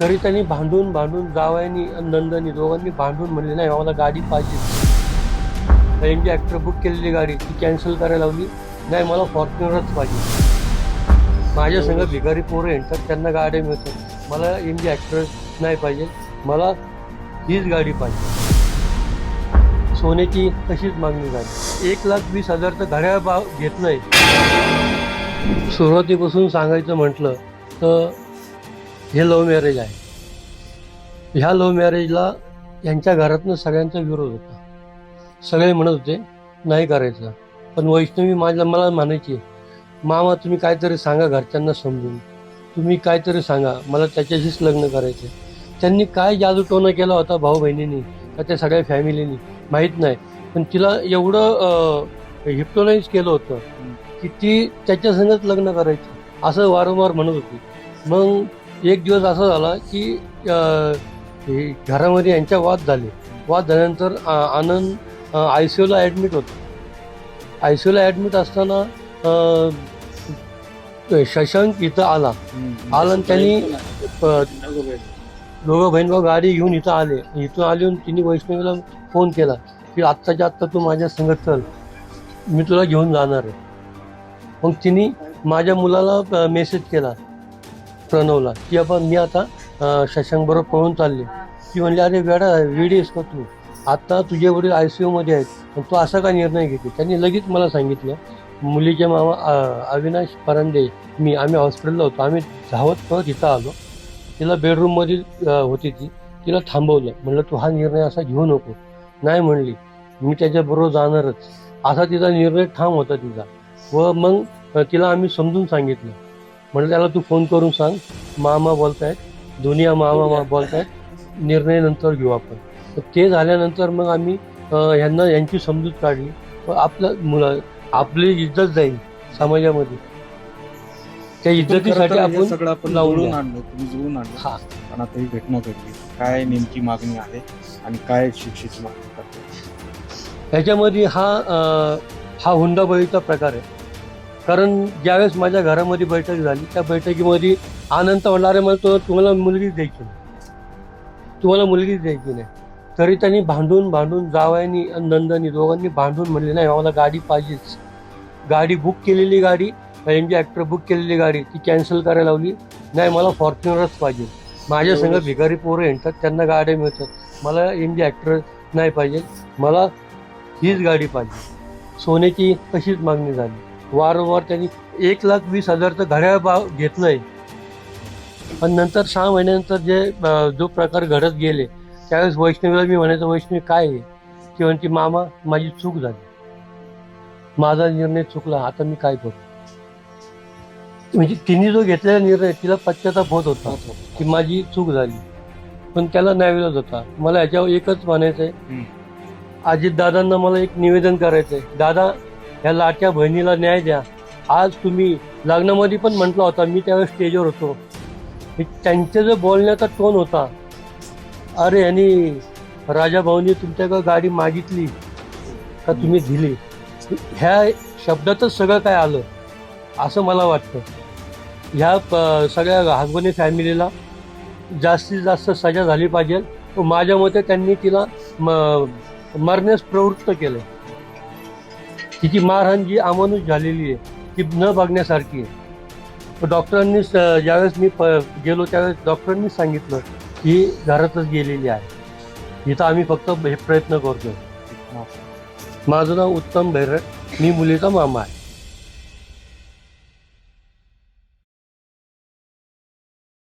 तरी त्यांनी भांडून भांडून जावयानी नंदनी दोघांनी भांडून म्हणले नाही मला गाडी पाहिजे. यांची ॲक्टर बुक केलेली गाडी ती कॅन्सल करायला लावली. नाही मला फॉर्च्युनरच पाहिजे. माझ्या संग भिकारी पोरं येतात त्यांना गाड्या मिळतात. मला एम ॲक्टर नाही पाहिजे. मला हीच गाडी पाहिजे. सोन्याची तशीच मागणी झाली. एक लाख वीस हजार तर घड्याळ भाव घेतलंय सुरुवातीपासून सांगायचं म्हटलं तर हे लव्ह मॅरेज आहे. ह्या लव्ह मॅरेजला यांच्या घरातनं सगळ्यांचा विरोध होता. सगळे म्हणत होते नाही करायचं. पण वैष्णवी माझ्या मला म्हणायची मामा तुम्ही काहीतरी सांगा घरच्यांना समजून. तुम्ही काहीतरी सांगा. मला त्याच्याशीच लग्न करायचं त्यांनी काय जादूटोना केला होता भाऊ बहिणींनी का त्या सगळ्या फॅमिलीनी? माहीत नाही. पण तिला एवढं हिप्टोनाईज केलं होतं की ती त्याच्या संगच लग्न करायची असं वारंवार म्हणत होती. मग एक दिवस असा झाला की घरामध्ये यांच्या वाद झाले. वाद झाल्यानंतर आनंद आय सी यूला ॲडमिट होता. आय सी यूला ॲडमिट असताना शशांक इथं आला. आला आणि त्यांनी दोघं बहीण भाऊ गाडी घेऊन इथं आले. इथून आले तिने वैष्णवीला फोन केला की आत्ताच्या आत्ता तू माझ्या संगत चल. मी तुला घेऊन जाणार आहे. मग तिने माझ्या मुलाला मेसेज केला. प्रणवला. की आपण मी आता शशांकबरोबर पळून चालले. ती म्हणली अरे वेडा वेडी का तू? आत्ता तुझे वडील आय सी यूमध्ये आहेत. पण तू असा का निर्णय घेते त्यांनी लगेच मला सांगितलं मुलीचे मामा अविनाश परांडे मी आम्ही हॉस्पिटलला होतो. आम्ही धावत पळत इथं आलो. तिला बेडरूममध्ये होती ती. तिला थांबवलं. म्हणलं तू हा निर्णय असा घेऊ नको. नाही म्हणली. मी त्याच्याबरोबर जाणारच. असा तिचा निर्णय ठाम होता तिचा. व मग तिला आम्ही समजून सांगितलं. म्हणलं त्याला तू फोन करून सांग. मामा बोलतायत. दुनिया मामा बोलतायत. निर्णय नंतर घेऊ आपण. ते झाल्यानंतर मग आम्ही ह्यांना यांची समजूत काढली. आपलं मुलं आपली इज्जत जाईल समाजामध्ये. त्या इज्जतीसाठी आपण सगळं आपण जुळून. आणलं. तुम्ही जुळून आणलं. हा. पण आता ही घटना घडली. काय नेमकी मागणी आहे आणि काय शिक्षेची मागणी करते ह्याच्यामध्ये हा हा हुंडाबळीचा प्रकार आहे. कारण ज्यावेळेस माझ्या घरामध्ये बैठक झाली त्या बैठकीमध्ये आनंद म्हणला अरे मला तो तुम्हाला मुलगीच द्यायची नाही. तुम्हाला मुलगीच द्यायची नाही. तरी त्यांनी भांडून भांडून जावयानी आणि नंदनी दोघांनी भांडून म्हणले नाही मला गाडी पाहिजेच. गाडी बुक केलेली गाडी एम जी ॲक्टर बुक केलेली गाडी ती कॅन्सल करायला लावली. नाही मला फॉर्च्युनरच पाहिजे. माझ्या संग भिकारी पोरं येतात त्यांना गाड्या मिळतात. मला एम जी ॲक्टर नाही पाहिजे. मला हीच गाडी पाहिजे. सोन्याची तशीच मागणी झाली. वारंवार त्यांनी एक लाख वीस हजार तर घड्याळ भाव घेतलंय पण नंतर सहा महिन्यानंतर जे जो प्रकार घडत गेले त्यावेळेस वैष्णवीला मी म्हणायचं वैष्णवी काय आहे? ती म्हणते मामा माझी चूक झाली. माझा निर्णय चुकला. आता मी काय करू? म्हणजे तिने जो घेतलेला निर्णय तिला पश्चाताप होत होता की माझी चूक झाली. पण त्याला न्यायविरोध होता. मला याच्यावर एकच म्हणायचं आहे. अजित दादांना मला एक निवेदन करायचं आहे दादा या लाडक्या बहिणीला न्याय द्या. आज तुम्ही लग्नामध्ये पण म्हटला होता मी त्यावेळेस स्टेजवर होतो. हे त्यांचं जो बोलण्याचा टोन होता अरे यांनी राजा भाऊनी तुमच्याकडे गाडी मागितली का तुम्ही दिली? ह्या शब्दातच सगळं काय आलं असं मला वाटतं. ह्या प- सगळ्या हागवणे फॅमिलीला जास्तीत जास्त सजा झाली पाहिजे. माझ्या मते त्यांनी तिला म मरण्यास प्रवृत्त केलं. तिची मारहाण जी अमानुष झालेली आहे ती न बघण्यासारखी आहे. डॉक्टरांनी ज्यावेळेस मी प गेलो त्यावेळेस डॉक्टरांनीच सांगितलं की घरातच गेलेली आहे. इथं आम्ही फक्त हे प्रयत्न करतोय. माझं नाव उत्तम भैरट मी मुलीचा मामा आहे.